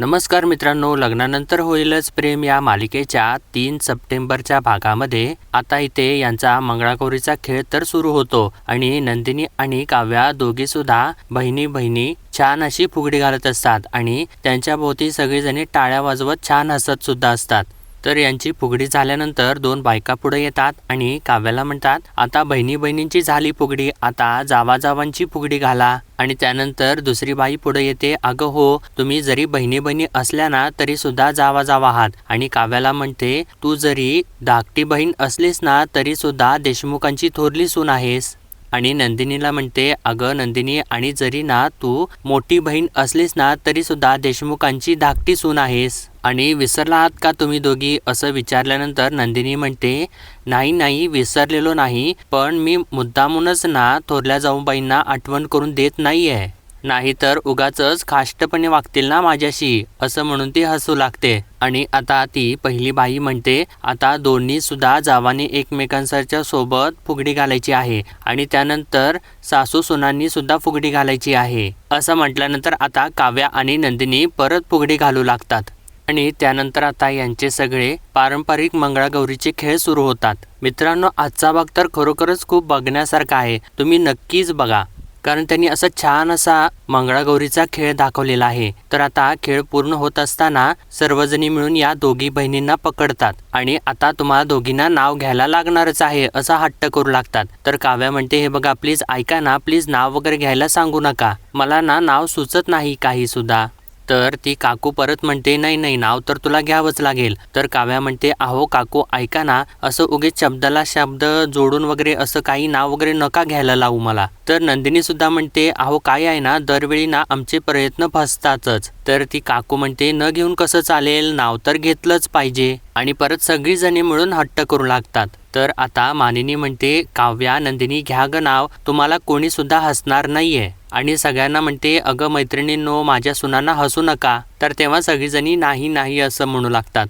नमस्कार मित्रांनो लग्नानंतर होईलच प्रेम या मालिकेच्या तीन सप्टेंबरच्या भागामध्ये. आता इथे यांचा मंगळागौरीचा खेळ तर सुरू होतो आणि नंदिनी आणि काव्या दोघी सुद्धा बहिणी बहिणी छान अशी फुगडी घालत असतात आणि त्यांच्या भोवती सगळीजणी टाळ्या वाजवत छान हसत सुद्धा असतात. तर यांची फुगडी झाल्यानंतर दोन बायका पुढे येतात आणि काव्याला म्हणतात आता बहिणी बहिणींची झाली फुगडी आता जावाजावांची फुगडी घाला. आणि त्यानंतर दुसरी बाई पुढे येते अगं हो तुम्ही जरी बहिणी बहिणी असल्या ना तरी सुद्धा जावा जावा आहात. आणि काव्याला म्हणते तू जरी धाकटी बहीण असलीस ना तरी सुद्धा देशमुखांची थोरली सून आहेस. आणि नंदिनीला म्हणते अगं नंदिनी आणि जरी ना तू मोठी बहीण असलीस ना तरी सुद्धा देशमुखांची धाकटी सून आहेस. आणि विसरला आहात का तुम्ही दोघी? असं विचारल्यानंतर नंदिनी म्हणते नाही नाही विसरलेलो नाही पण मी मुद्दामूनच ना थोरल्या जाऊबाईंना आठवण करून देत नाहीये. नाहीतर उगाचच खाष्टपणे वागतील ना माझ्याशी असं म्हणून ती हसू लागते. आणि आता ती पहिली बाई म्हणते आता दोन्ही सुद्धा जावाने एकमेकांसारच्या सोबत फुगडी घालायची आहे आणि त्यानंतर सासू सुनांनी सुद्धा फुगडी घालायची आहे. असं म्हटल्यानंतर आता काव्या आणि नंदिनी परत फुगडी घालू लागतात. आणि त्यानंतर आता यांचे सगळे पारंपरिक मंगळागौरीचे खेळ सुरू होतात. मित्रांनो आजचा भाग तर खरोखरच खूप बघण्यासारखा आहे. तुम्ही नक्कीच बघा. कारण त्यांनी असा छान असा मंगळागौरीचा खेळ दाखवलेला आहे. तर आता खेळ पूर्ण होत असताना सर्वजणी मिळून या दोघी बहिणींना पकडतात आणि आता तुम्हाला दोघींना नाव घ्यायला लागणारच आहे असा हट्ट करू लागतात. तर काव्या म्हणते हे बघा प्लीज ऐका ना प्लीज नाव वगैरे घ्यायला सांगू नका. मला ना नाव सुचत नाही काही सुद्धा तर ती काकू परत म्हणते नाही नाही नाव तर तुला घ्यावंच लागेल. तर काव्या म्हणते अहो काकू ऐका ना असं उगीच शब्दाला शब्द जोडून वगैरे असं काही नाव वगैरे नका घ्यायला लावू मला. तर नंदिनी सुद्धा म्हणते अहो काय आहे ना दरवेळी ना आमचे प्रयत्न फसतातच. तर ती काकू म्हणते न घेऊन कसं चालेल? नाव तर घेतलंच पाहिजे. आणि परत सगळीजणी मिळून हट्ट करू लागतात. तर आता मानिनी म्हणते काव्या नंदिनी घ्या ग नाव. तुम्हाला कोणी सुद्धा हसणार नाहीये. आणि सगळ्यांना म्हणते अगं मैत्रिणींनो माझ्या सुनांना हसू नका. तर तेव्हा सगळीजणी नाही नाही असं म्हणू लागतात.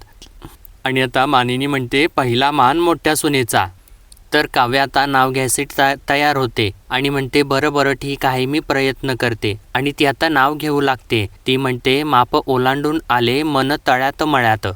आणि आता मानिनी म्हणते पहिला मान मोठ्या सुनेचा. तर काव्य आता नाव घ्यायचे ता तयार होते आणि म्हणते बरं बरं ठीक आहे मी प्रयत्न करते. आणि ती आता नाव घेऊ लागते. ती म्हणते माप ओलांडून आले मन तळ्यात मळ्यात.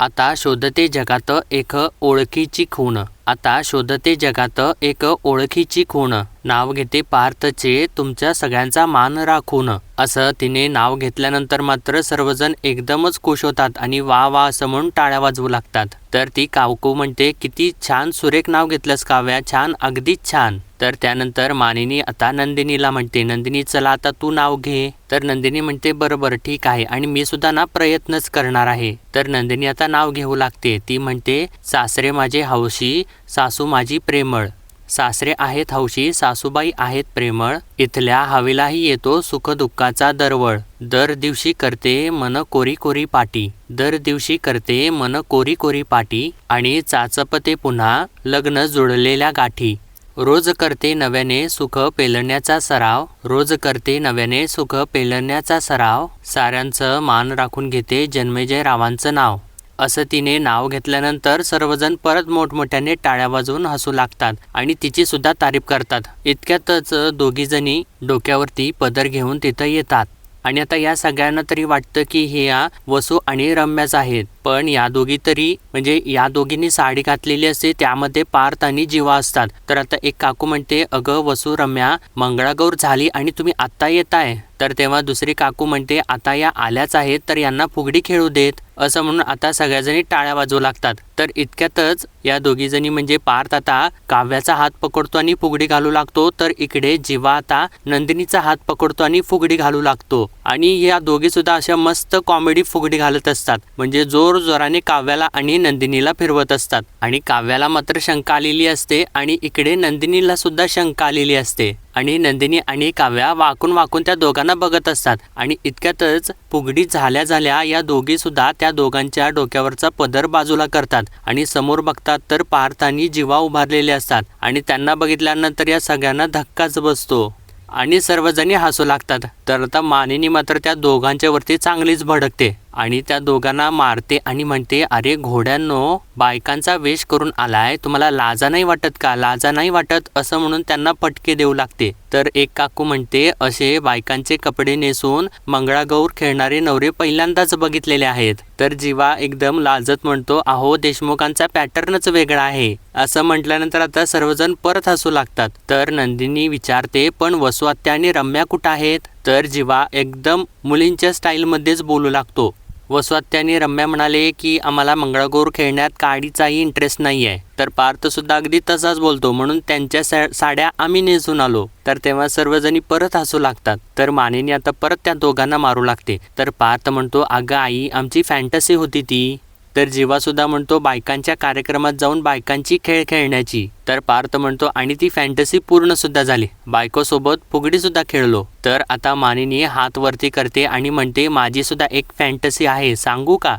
आता शोधते जगात एक ओळखीची खूण. आता शोधते जगात एक ओळखीची खूण. नाव घेते पार्थचे तुमच्या सगळ्यांचा मान राखून. असं तिने नाव घेतल्यानंतर मात्र सर्वजण एकदमच खुश होतात आणि वा वा असं म्हणून टाळ्या वाजवू लागतात. तर ती कावकू म्हणते किती छान सुरेख नाव घेतलंस काव्या छान अगदीच छान. तर त्यानंतर मानिनी आता नंदिनीला म्हणते नंदिनी चला आता तू नाव घे. तर नंदिनी म्हणते बरोबर ठीक आहे आणि मी सुद्धा ना प्रयत्नच करणार आहे. तर नंदिनी आता नाव घेऊ लागते. ती म्हणते सासरे माझे हौशी सासू माझी प्रेमळ. सासरे आहेत हौशी सासूबाई आहेत प्रेमळ. इथल्या हवेलाही येतो सुखदुःखाचा दरवळ. दर दिवशी करते मन कोरी कोरी पाटी. दर दिवशी करते मन कोरी कोरी पाटी. आणि चाचपते पुन्हा लग्न जुळलेल्या गाठी. रोज करते नव्याने सुख पेलण्याचा सराव. रोज करते नव्याने सुख पेलण्याचा सराव. साऱ्यांचं मान राखून घेते जन्मेजय रावांचं नाव. असं तिने नाव घेतल्यानंतर सर्वजण परत मोठमोठ्याने टाळ्या वाजवून हसू लागतात आणि तिची सुद्धा तारीफ करतात. इतक्यातच दोघीजणी डोक्यावरती पदर घेऊन तिथं येतात. आणि आता या सगळ्यांना तरी वाटतं की हे या वसू आणि रम्याच आहेत. पण या दोघी तरी म्हणजे या दोघींनी साडी घातलेली असते त्यामध्ये पार्थ आणि जीवा असतात. तर आता एक काकू म्हणते अगं वसू रम्या मंगळागौर झाली आणि तुम्ही आत्ता येताय. तर तेव्हा दुसरी काकू म्हणते आता या आल्याच आहेत तर यांना फुगडी खेळू देत. असं म्हणून आता सगळ्याजणी टाळ्या वाजवू लागतात. तर इतक्यातच या दोघीजणी म्हणजे पार्थ आता काव्याचा हात पकडतो आणि फुगडी घालू लागतो. तर इकडे जीवा आता नंदिनीचा हात पकडतो आणि फुगडी घालू लागतो. आणि या दोघीसुद्धा अशा मस्त कॉमेडी फुगडी घालत असतात. म्हणजे जोर जोराने काव्याला आणि नंदिनीला फिरवत असतात. आणि काव्याला मात्र शंका आलेली असते आणि इकडे नंदिनीला सुद्धा शंका आलेली असते. आणि नंदिनी आणि काव्या वाकून वाकून त्या दोघांना बघत असतात. आणि इतक्यातच फुगडी झाल्या झाल्या या दोघी सुद्धा त्या दोघांच्या डोक्यावरचा पदर बाजूला करतात. आणि समोर बघतात तर पार्थांनी जीवा उभारलेले असतात. आणि त्यांना बघितल्यानंतर या सगळ्यांना धक्काच बसतो. आणि सर्वजणी हसू लागतात. तर आता मानिनी मात्र त्या दोघांच्यावरती चांगलीच भडकते. आणि त्या दोघांना मारते आणि म्हणते अरे घोड्यांनो बायकांचा वेश करून आलाय. तुम्हाला लाजा नाही वाटत का? लाजा नाही वाटत असं म्हणून त्यांना पटके देऊ लागते. तर एक काकू म्हणते असे बायकांचे कपडे नेसून मंगळागौर खेळणारे नवरे पहिल्यांदाच बघितलेले आहेत. तर जीवा एकदम लाजत म्हणतो अहो देशमुखांचा पॅटर्नच वेगळा आहे. असं म्हटल्यानंतर आता सर्वजण परत हसू लागतात. तर नंदिनी विचारते पण वसुआत्या आणि रम्या कुठं आहेत? तर जीवा एकदम मुलींच्या स्टाईलमध्येच बोलू लागतो. वसुआत्याने रम्या म्हणाले की आम्हाला मंगळागौर खेळण्यात काडीचाही इंटरेस्ट नाही आहे तर पार्थसुद्धा अगदी तसाच बोलतो. म्हणून त्यांच्या सा- साड्या आम्ही नेसून आलो. तर तेव्हा सर्वजणी परत हसू लागतात. तर मानेनी आता परत त्या दोघांना मारू लागते. तर पार्थ म्हणतो अगं आई आमची फॅन्टसी होती ती. तर जीवासुद्धा म्हणतो बायकांच्या कार्यक्रमात जाऊन बायकांची खेळ खेळण्याची. तर पार्थ म्हणतो आणि ती फॅन्टसी पूर्णसुद्धा झाली. बायकोसोबत फुगडीसुद्धा खेळलो. तर आता मानिनी हात वरती करते आणि म्हणते माझीसुद्धा एक फॅन्टसी आहे सांगू का?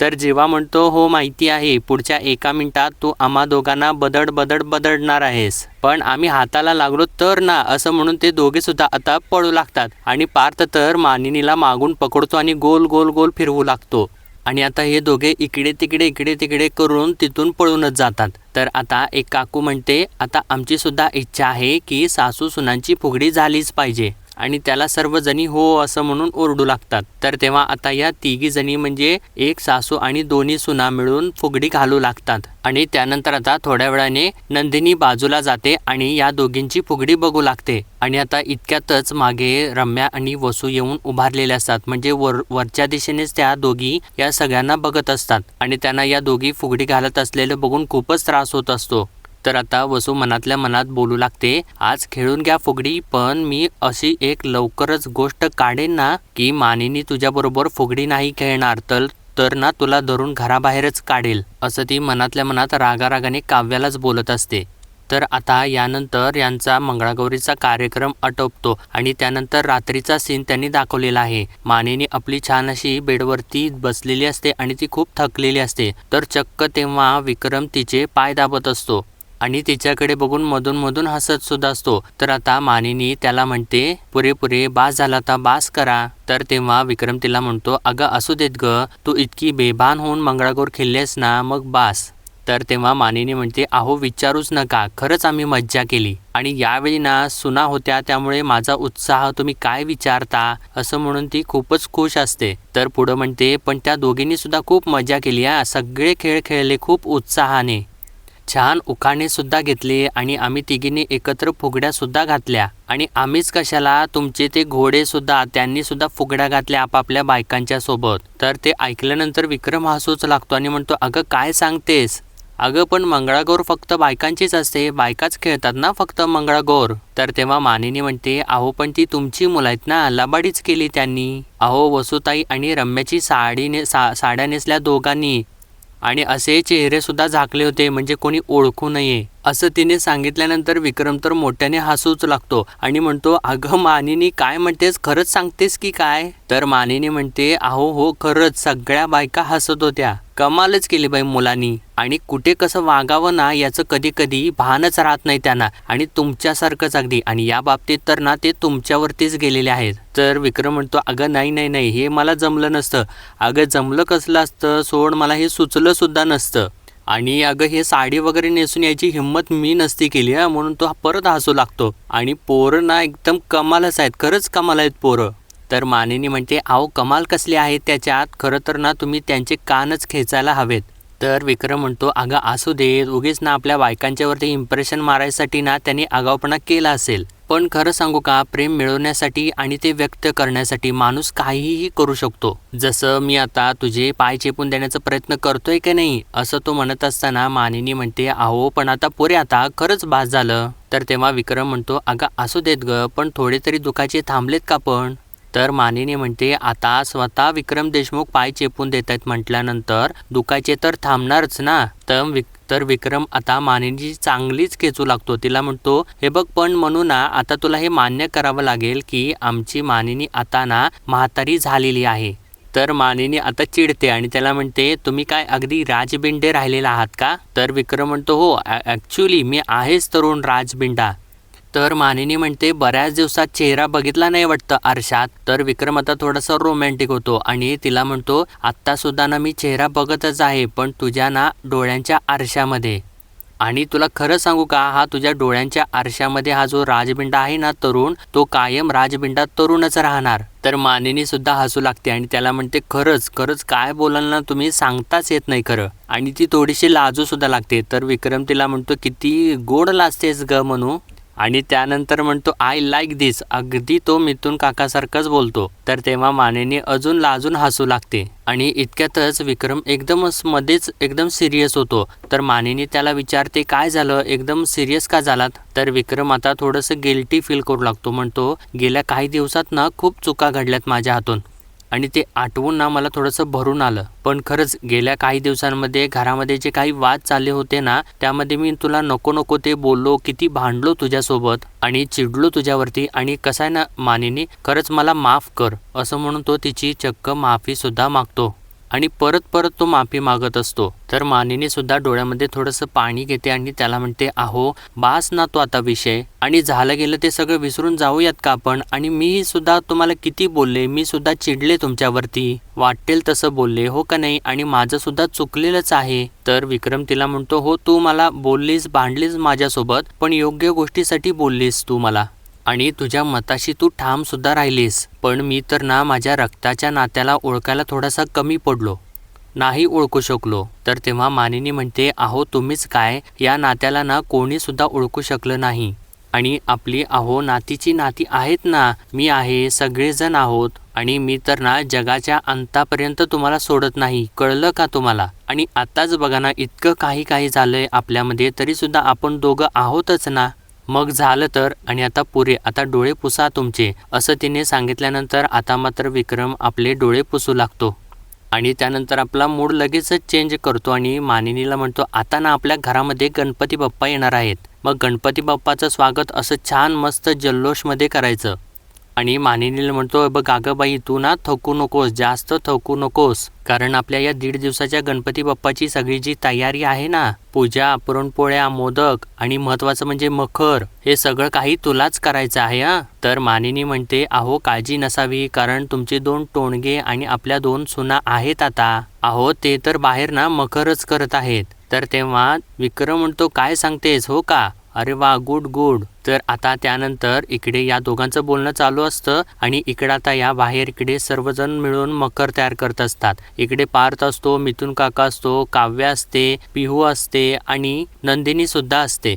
तर जेव्हा म्हणतो हो माहिती आहे. पुढच्या एका मिनिटात तू आम्हा दोघांना बदड बदड बदडणार आहेस. पण आम्ही हाताला लागलो तर ना असं म्हणून ते दोघे सुद्धा आता पळू लागतात. आणि पार्थ तर मानिनीला मागून पकडतो आणि गोल गोल गोल फिरवू लागतो. आणि आता हे दोघे इकडे तिकडे इकडे तिकडे करून तिथून पळूनच जातात. तर आता एक काकू म्हणते आता आमची सुद्धा इच्छा आहे की सासू सुनांची फुगडी झालीच पाहिजे. आणि त्याला सर्वजणी हो असं म्हणून ओरडू लागतात. तर तेव्हा आता या तिघी जणी म्हणजे एक सासू आणि दोन्ही सुना मिळून फुगडी घालू लागतात. आणि त्यानंतर आता थोड्या वेळाने नंदिनी बाजूला जाते आणि या दोघींची फुगडी बघू लागते. आणि आता इतक्यातच मागे रम्या आणि वसू येऊन उभारलेले असतात. म्हणजे वर वरच्या दिशेनेच त्या दोघी या सगळ्यांना बघत असतात. आणि त्यांना या दोघी फुगडी घालत असलेलं बघून खूपच त्रास होत असतो. तर आता वसू मनातल्या मनात बोलू लागते. आज खेळून घ्या फुगडी पण मी अशी एक लवकरच गोष्ट काढेन ना की मानिनी तुझ्याबरोबर फुगडी नाही खेळणार तर तर ना तुला धरून घराबाहेरच काढेल असं ती मनातल्या मनात रागारागाने काव्यालाच बोलत असते. तर आता यानंतर यांचा मंगळागौरीचा कार्यक्रम आटोपतो आणि त्यानंतर रात्रीचा सीन त्यांनी दाखवलेला आहे. मानेनी आपली छान अशी बेडवरती बसलेली असते आणि ती खूप थकलेली असते. तर चक्क तेव्हा विक्रम तिचे पाय दाबत असतो. आणि तिच्याकडे बघून मधून मधून हसत सुद्धा असतो. तर आता मानिनी त्याला म्हणते पुरेपुरे बास झाला आता बास करा. तर तेव्हा विक्रम तिला म्हणतो अगं असू देत ग तू इतकी बेभान होऊन मंगळागौर खेळलेस ना मग बास. तर तेव्हा मानिनी म्हणते अहो विचारूच नका खरंच आम्ही मज्जा केली. आणि यावेळी ना सुना होत्या त्यामुळे माझा उत्साह तुम्ही काय विचारता? असं म्हणून ती खूपच खुश असते. तर पुढं म्हणते पण त्या दोघींनी सुद्धा खूप मजा केली हा. सगळे खेळ खेळले खूप उत्साहाने. छान उखाणेसुद्धा घेतले आणि आम्ही तिघींनी एकत्र फुगड्यासुद्धा घातल्या. आणि आम्हीच कशाला तुमचे ते घोडेसुद्धा त्यांनीसुद्धा फुगड्या घातल्या आपापल्या बायकांच्या सोबत. तर ते ऐकल्यानंतर विक्रम हसूच लागतो आणि म्हणतो अगं काय सांगतेस? अगं पण मंगळागौर फक्त बायकांचीच असते. बायकाच खेळतात ना फक्त मंगळागौर? तर तेव्हा मानिनी म्हणते अहो पण ती तुमची मुलं आहेत ना? लबाडीच केली त्यांनी. अहो वसुताई आणि रम्याची साडी ने सा साड्या नेसल्या दोघांनी. आणि असे चेहरेसुद्धा झाकले होते म्हणजे कोणी ओळखू नये. असं तिने सांगितल्यानंतर विक्रम तर मोठ्याने हसूच लागतो आणि म्हणतो अगं मानिनी काय म्हणतेस? खरंच सांगतेस की काय? तर मानिनी म्हणते अहो हो खरंच. सगळ्या बायका हसत होत्या. कमालच केली बाई मुलांनी. आणि कुठे कसं वागावं ना याचं कधी कधी भानच राहत नाही त्यांना. आणि तुमच्यासारखंच अगदी. आणि या बाबतीत तर ना ते तुमच्यावरतीच गेलेले आहेत. तर विक्रम म्हणतो अगं नाही नाही नाही हे मला जमलं नसतं. अगं जमलं कसलं असतं? सोड मला हे सुचलं सुद्धा नसतं. आणि अगं हे साडी वगैरे नेसून यायची हिंमत मी नसती केली म्हणून तो परत हसू लागतो. आणि पोरं ना एकदम कमालच आहेत. खरंच कमाल आहेत पोरं. तर मानिनी म्हणते अहो कमाल कसली आहे त्याच्यात. खरं तर ना तुम्ही त्यांचे कानच खेचायला हवेत. तर विक्रम म्हणतो अगं असू दे. उगीच ना आपल्या बायकांच्यावरती इम्प्रेशन मारायसाठी ना त्यांनी आगाऊपणा केला असेल. पण खरं सांगू का प्रेम मिळवण्यासाठी आणि ते व्यक्त करण्यासाठी माणूस काहीही करू शकतो. जसं मी आता तुझे पाय चेपून देण्याचा प्रयत्न करतोय की नाही असं तो म्हणत असताना मानिनी म्हणते अहो पण आता पुरे आता खरंच भास झालं. तर तेव्हा विक्रम म्हणतो अगं असू देत ग पण थोडे तरी दुखाचे थांबलेत का पण? तर मानिनी म्हणते आता स्वतः विक्रम देशमुख पाय चेपून देत आहेत म्हटल्यानंतर दुखायचे तर थांबणारच ना. तर विक तर विक्रम आता मानेची चांगलीच खेचू लागतो. तिला म्हणतो हे बघ पण म्हणू ना आता तुला हे मान्य करावं लागेल की आमची मानिनी आता ना म्हातारी झालेली आहे. तर मानिनी आता चिडते आणि त्याला म्हणते तुम्ही काय अगदी राजबिंडे राहिलेला आहात का? तर विक्रम म्हणतो हो ॲक्च्युली मी आहेच तरुण राजबिंडा. तर मानिनी म्हणते बऱ्याच दिवसात चेहरा बघितला नाही वाटतं आरशात. तर विक्रम आता थोडासा रोमॅन्टिक होतो आणि तिला म्हणतो आत्ता सुद्धा ना मी चेहरा बघतच आहे पण तुझ्या ना डोळ्यांच्या आरशामध्ये. आणि तुला खरं सांगू का हा तुझ्या डोळ्यांच्या आरशामध्ये हा जो राजबिंडा आहे ना तरुण तो कायम राजबिंडा तरुणच राहणार. तर मानिनी सुद्धा हसू लागते आणि त्याला म्हणते खरंच खरंच काय बोलाल ना तुम्ही सांगताच येत नाही खरं. आणि ती थोडीशी लाजू सुद्धा लागते. तर विक्रम तिला म्हणतो किती गोड लाजतेस ग म्हणू आणि त्यानंतर म्हणतो आय लाईक दिस अगदी तो मिथून काकासारखाच बोलतो. तर तेव्हा मानेने अजून लाजून हसू लागते. आणि इतक्यातच विक्रम एकदमच मध्येच एकदम सिरियस होतो. तर मानेने त्याला विचारते काय झालं? एकदम सिरियस का झालात? तर विक्रम आता थोडंसं गिल्टी फील करू लागतो. म्हणतो गेल्या काही दिवसात ना खूप चुका घडल्यात माझ्या हातून. आणि ते आठवून ना मला थोडंसं भरून आलं. पण खरंच गेल्या काही दिवसांमध्ये घरामध्ये जे काही वाद चालले होते ना त्यामध्ये मी तुला नको नको ते बोललो किती भांडलो तुझ्यासोबत आणि चिडलो तुझ्यावरती आणि कसं आहे ना मानिनी खरंच मला माफ कर असं म्हणून तो तिची चक्क माफी सुद्धा मागतो. आणि परत परत तो माफी मागत असतो. तर मानिनी सुद्धा डोळ्यामध्ये थोडंसं पाणी घेते आणि त्याला म्हणते आहो बास ना तो आता विषय. आणि झालं गेलं ते सगळं विसरून जाऊयात का आपण? आणि मी सुद्धा तुम्हाला किती बोलले मी सुद्धा चिडले तुमच्यावरती. वाटेल तसं बोलले हो का नाही? आणि माझं सुद्धा चुकलेलंच आहे. तर विक्रम तिला म्हणतो हो तू मला बोललीस भांडलीस माझ्यासोबत पण योग्य गोष्टीसाठी बोललीस तू मला. आणि तुझ्या मताशी तू ठामसुद्धा राहिलीस पण मी तर ना माझ्या रक्ताच्या नात्याला ओळखायला थोडासा कमी पडलो. नाही ओळखू शकलो तर तेव्हा मानिनी म्हणते अहो तुम्हीच काय? या नात्याला ना कोणीसुद्धा ओळखू शकलं नाही. आणि आपली अहो नातीची नाती आहेत ना मी आहे सगळेजण आहोत. आणि मी तर ना जगाच्या अंतापर्यंत तुम्हाला सोडत नाही कळलं का तुम्हाला? आणि आताच बघा ना इतकं काही काही झालंय आपल्यामध्ये तरीसुद्धा आपण दोघं आहोतच ना. मग झालं तर आणि आता पुरे आता डोळे पुसा तुमचे असं तिने सांगितल्यानंतर आता मात्र विक्रम आपले डोळे पुसू लागतो. आणि त्यानंतर आपला मूड लगेचच चेंज करतो आणि मानिनीला म्हणतो आता ना आपल्या घरामध्ये गणपती बाप्पा येणार आहेत. मग गणपती बाप्पाचं स्वागत असं छान मस्त जल्लोषमध्ये करायचं. आणि मानिनीला म्हणतो बघ गागाबाई बाई तू ना थकू नकोस जास्त थकू नकोस. कारण आपल्या या दीड दिवसाच्या गणपती बाप्पाची सगळी जी तयारी आहे ना पूजा पुरणपोळ्या मोदक आणि महत्वाचं म्हणजे मखर हे सगळं काही तुलाच करायचं आहे हा? तर मानिनी म्हणते अहो काळजी नसावी कारण तुमचे दोन टोणगे आणि आपल्या दोन सुना आहेत आता. अहो ते तर बाहेर ना मखरच करत आहेत. तर तेव्हा विक्रम म्हणतो काय सांगतेस हो का? अरे वा गुड गुड. तर आता त्यानंतर इकडे या दोघांचं बोलणं चालू असतं आणि इकडे आता या बाहेर इकडे सर्वजण मिळून मकर तयार करत असतात. इकडे पार्थ असतो मिथुन काका असतो काव्य असते पिहू असते आणि नंदिनी सुद्धा असते.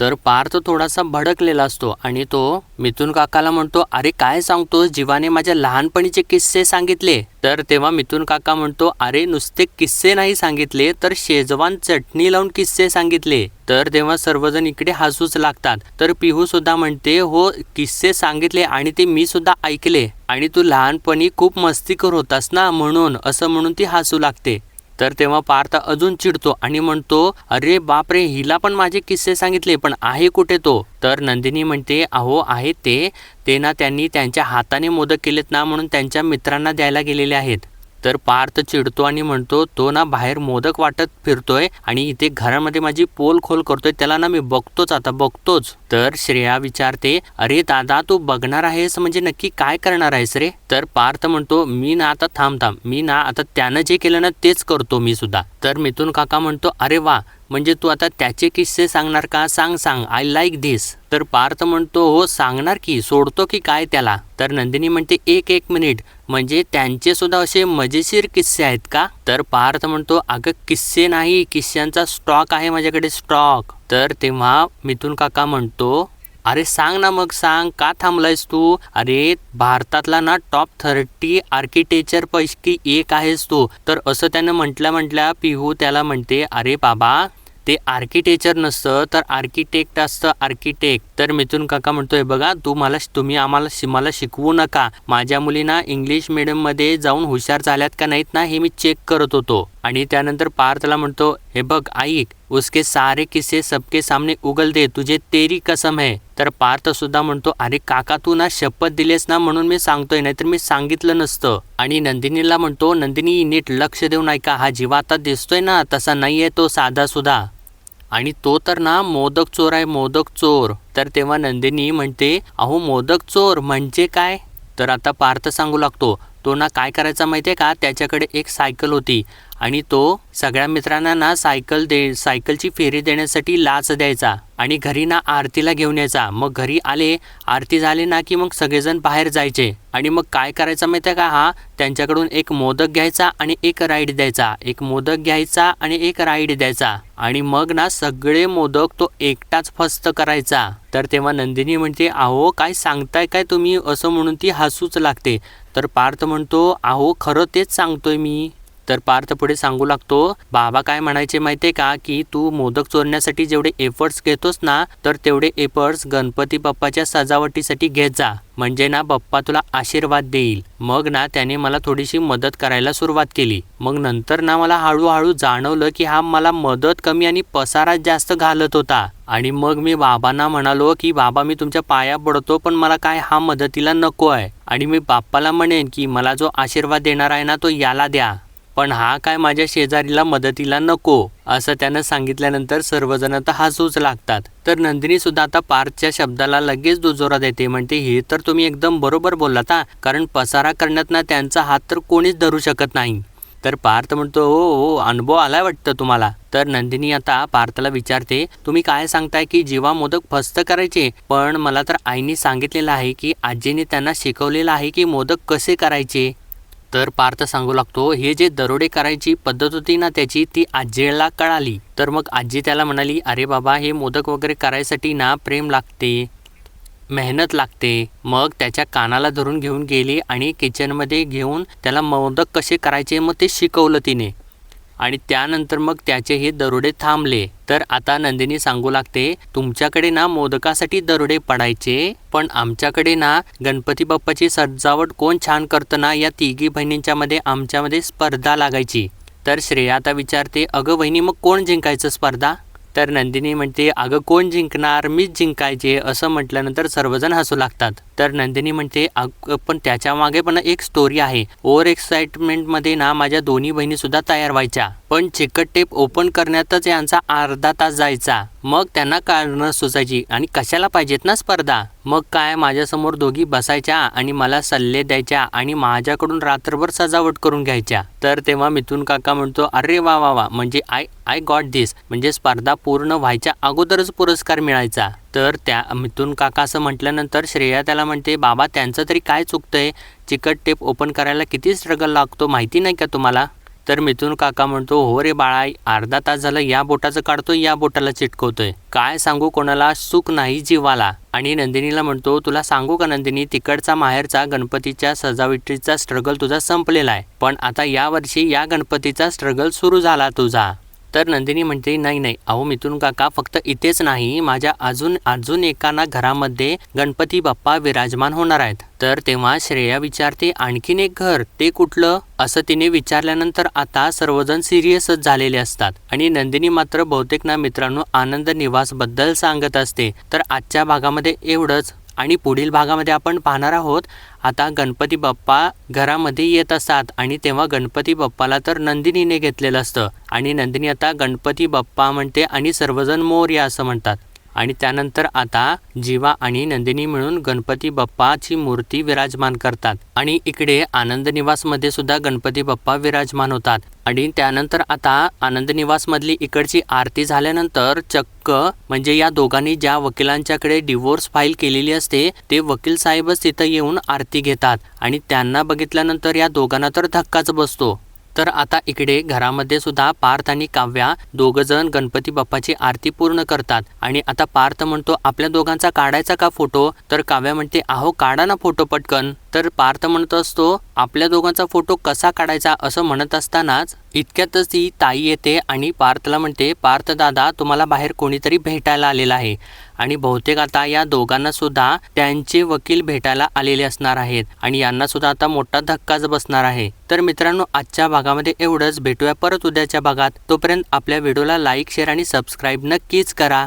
तर पार्थ थोडासा भडकलेला असतो आणि तो मिथुन काकाला म्हणतो अरे काय सांगतो जीवाने माझ्या लहानपणीचे किस्से सांगितले. तर तेव्हा मिथुन काका म्हणतो अरे नुसते किस्से नाही सांगितले तर शेजवान चटणी लावून किस्से सांगितले. तर तेव्हा सर्वजण इकडे हसूच लागतात. तर पिहू सुद्धा म्हणते हो किस्से सांगितले आणि ते मी सुद्धा ऐकले आणि तू लहानपणी खूप मस्तीकर होतास ना म्हणून असं म्हणून ती हसू लागते. तर तेव्हा पार्थ अजून चिडतो आणि म्हणतो अरे बापरे हिला पण माझे किस्से सांगितले पण आहे कुठे तो? तर नंदिनी म्हणते अहो आहे ते. ते ना त्यांनी त्यांच्या हाताने मोदक केलेत ना म्हणून त्यांच्या मित्रांना द्यायला गेलेले आहेत. तर पार्थ चिडतो आणि म्हणतो तो ना बाहेर मोदक वाटत फिरतोय आणि इथे घरामध्ये माझी पोल खोल करतोय त्याला ना मी बघतोच आता बघतोच. तर श्रेया विचारते अरे दादा तू बघणार आहेस? म्हणजे नक्की काय करणार आहेस रे? तर पार्थ म्हणतो मी ना आता थांब थांब मी ना आता त्यानं जे केलं ना तेच करतो मी सुद्धा. तर मिथून काका म्हणतो अरे वा म्हणजे तू आता त्याचे किस्से सांगणार का? सांग सांग आय लाईक धिस तर पार्थ म्हणतो हो सांगणार की सोडतो की काय त्याला? तर नंदिनी म्हणते एक एक मिनिट म्हणजे त्यांचे सुद्धा असे मजेशीर किस्से आहेत का? तर पार्थ म्हणतो अगं किस्से नाही किस्स्यांचा स्टॉक आहे माझ्याकडे स्टॉक तर तेव्हा मिथून काका म्हणतो अरे सांग ना मग सांग का थांबलायस तू? अरे भारतातला ना टॉप थर्टी आर्किटेक्चर पैकी एक आहेस तू. तर असं त्यानं म्हटल्या म्हटल्या पिहू त्याला म्हणते अरे बाबा ते आर्किटेक्चर नसतं तर आर्किटेक्ट असतं आर्किटेक्ट तर मिथून काका म्हणतोय बघा तू मला तुम्ही आम्हाला शि- मला शिकवू नका. माझ्या मुलींना इंग्लिश मीडियममध्ये जाऊन हुशार झाल्यात का नाहीत ना हे मी चेक करत होतो. आणि त्यानंतर पार्थला म्हणतो हे बघ ऐक उसके सारे किस्से सबके सामने उगल दे तुझे तेरी कसम है. तर पार्थ सुद्धा म्हणतो अरे काका तू ना शपथ दिलेस ना म्हणून मी सांगतोय नाहीतर मी सांगितलं नसतं. आणि नंदिनीला म्हणतो नंदिनी नीट लक्ष देऊन ऐका हा जीवा आता दिसतोय ना तसा नाहीये तो साधा सुद्धा आणि तो तर ना मोदक चोर आहे मोदक चोर. तर तेव्हा नंदिनी म्हणते अहो मोदक चोर म्हणजे काय? तर आता पार्थ सांगू लागतो तो ना काय करायचा माहिती आहे का? त्याच्याकडे एक सायकल होती. आणि तो सगळ्या मित्रांना ना सायकल दे सायकलची फेरी देण्यासाठी लाच द्यायचा आणि घरी ना आरतीला घेऊन यायचा. मग घरी आले आरती झाली ना की मग सगळेजण बाहेर जायचे. आणि मग काय करायचं माहिती आहे का? हा त्यांच्याकडून एक मोदक घ्यायचा आणि एक राईड द्यायचा. एक मोदक घ्यायचा आणि एक राईड द्यायचा. आणि मग ना सगळे मोदक तो एकटाच फस्त करायचा. तर तेव्हा नंदिनी म्हणते अहो काय सांगताय काय तुम्ही? असं म्हणून ती हसूच लागते. तर पार्थ म्हणतो अहो खरं तेच सांगतोय मी. तर पार्थ पुढे सांगू लागतो बाबा काय म्हणायचे माहितीये का की तू मोदक चोरण्यासाठी जेवढे एफर्ट्स घेतोस ना तर तेवढे एफर्ट्स गणपती बाप्पाच्या सजावटीसाठी घेत जा. म्हणजे ना बाप्पा तुला आशीर्वाद देईल. मग ना त्याने मला थोडीशी मदत करायला सुरुवात केली. मग नंतर ना मला हळूहळू जाणवलं की हा मला मदत कमी आणि पसारा जास्त घालत होता. आणि मग मी बाबांना म्हणालो की बाबा मी तुमच्या पाया पडतो पण मला काय हा मदतीला नको आहे. आणि मी बाप्पाला म्हणेन की मला जो आशीर्वाद देणार आहे ना तो याला द्या. पण हा काय माझ्या शेजारीला मदतीला नको असं त्यानं सांगितल्यानंतर सर्वजण तर हसूच लागतात. तर नंदिनी सुद्धा आता पार्थच्या शब्दाला लगेच दुजोरा देते म्हणते हे तर तुम्ही एकदम बरोबर बोललात हा. कारण पसारा करण्यात ना त्यांचा हात तर कोणीच धरू शकत नाही. तर पार्थ म्हणतो हो हो अनुभव आलाय वाटतं तुम्हाला. तर नंदिनी आता पार्थला विचारते तुम्ही काय सांगताय की जीवा मोदक फस्त करायचे? पण मला तर आईने सांगितलेलं आहे की आजीने त्यांना शिकवलेलं आहे की मोदक कसे करायचे? तर पार्थ सांगू लागतो हे जे दरोडे करायची पद्धत होती ना त्याची ती आजीला कळाली. तर मग आजी त्याला म्हणाली अरे बाबा हे मोदक वगैरे करायसाठी ना प्रेम लागते मेहनत लागते. मग त्याच्या कानाला धरून घेऊन गेली आणि किचनमध्ये घेऊन त्याला मोदक कसे करायचे मग ते शिकवलं तिने. आणि त्यानंतर मग त्याचे हे दरोडे थांबले. तर आता नंदिनी सांगू लागते तुमच्याकडे ना मोदकासाठी दरोडे पडायचे पण आमच्याकडे ना गणपती बाप्पाची सजावट कोण छान करतं ना या तिघी बहिणींच्या मध्ये आमच्यामध्ये स्पर्धा लागायची. तर श्रेया आता विचारते अगं बहिणी मग कोण जिंकायचं स्पर्धा? तर नंदिनी म्हणते अगं कोण जिंकणार? मीच जिंकायचे. असं म्हटल्यानंतर सर्वजण हसू लागतात. तर नंदिनी म्हणते पण त्याच्यामागे पण एक स्टोरी आहे. ओव्हर एक्साइटमेंटमध्ये ना माझ्या दोन्ही बहिणीसुद्धा तयार व्हायच्या. पण चिकट टेप ओपन करण्यातच यांचा अर्धा तास जायचा. मग त्यांना कारणं सुचायची. आणि कशाला पाहिजेत ना स्पर्धा? मग काय माझ्यासमोर दोघी बसायच्या आणि मला सल्ले द्यायच्या आणि माझ्याकडून रात्रभर सजावट करून घ्यायच्या. तर तेव्हा मिथून काका म्हणतो अरे वा वा वा म्हणजे आय आय गॉट दिस म्हणजे स्पर्धा पूर्ण व्हायच्या अगोदरच पुरस्कार मिळायचा. तर त्या मिथून काका असं म्हटल्यानंतर श्रेया त्याला म्हणते बाबा त्यांचं तरी काय चुकतंय? चिकट टेप ओपन करायला किती स्ट्रगल लागतो माहिती नाही का तुम्हाला? तर मिथून काका म्हणतो हो रे बाळा अर्धा तास झालं या बोटाचं काढतोय या बोटाला चिटकवतोय. काय सांगू कोणाला? सुख नाही जीवाला. आणि नंदिनीला म्हणतो तुला सांगू का नंदिनी तिकडचा माहेरचा गणपतीच्या सजावटीचा स्ट्रगल तुझा संपलेला आहे. पण आता या वर्षी या गणपतीचा स्ट्रगल सुरू झाला तुझा. तर नंदिनी म्हणते नाही नाही. अहो मिथून काका फक्त इथेच नाही. माझ्या अजून अजून एकाना घरामध्ये गणपती बाप्पा विराजमान होणार आहेत. तर तेव्हा श्रेया विचारते आणखीन एक घर? ते कुठलं? असं तिने विचारल्यानंतर आता सर्वजण सिरियसच झालेले असतात. आणि नंदिनी मात्र बहुतेक ना मित्रांनो आनंद निवासबद्दल सांगत असते. तर आजच्या भागामध्ये एवढंच. आणि पुढील भागामध्ये आपण पाहणार आहोत आता गणपती बाप्पा घरामध्ये येत असतात आणि तेव्हा गणपती बाप्पाला तर नंदिनीने घेतलेलं असतं. आणि नंदिनी आता गणपती बाप्पा म्हणते आणि सर्वजण मोर्या असं म्हणतात. आणि त्यानंतर आता जीवा आणि नंदिनी मिळून गणपती बाप्पाची मूर्ती विराजमान करतात. आणि इकडे आनंद निवासमध्ये सुद्धा गणपती बाप्पा विराजमान होतात. आणि त्यानंतर आता आनंद निवासमधली इकडची आरती झाल्यानंतर चक्क म्हणजे या दोघांनी ज्या वकिलांच्याकडे डिवोर्स फाईल केलेली असते ते वकील साहेबच तिथं येऊन आरती घेतात आणि त्यांना बघितल्यानंतर या दोघांना तर धक्काच बसतो. तर आता इकडे घरामध्ये सुद्धा पार्थ आणि काव्या दोघंजण गणपती बाप्पाची आरती पूर्ण करतात. आणि आता पार्थ म्हणतो आपल्या दोघांचा काढायचा का फोटो? तर काव्या म्हणते अहो काढा ना फोटो पटकन. तर पार्थ म्हणत असतो आपल्या दोघांचा फोटो कसा काढायचा? असं म्हणत असतानाच इतक्यातच ती ताई येते आणि पार्थला म्हणते पार्थ दादा तुम्हाला बाहेर कोणीतरी भेटायला आलेला आहे. आणि बहुतेक आता या दोघांना सुद्धा त्यांचे वकील भेटायला आलेले असणार आहेत आणि यांना सुद्धा आता मोठा धक्काच बसणार आहे. तर मित्रांनो आजच्या भागामध्ये एवढंच. भेटूया परत उद्याच्या भागात. तोपर्यंत आपल्या व्हिडिओला लाईक शेअर आणि सबस्क्राईब नक्कीच करा.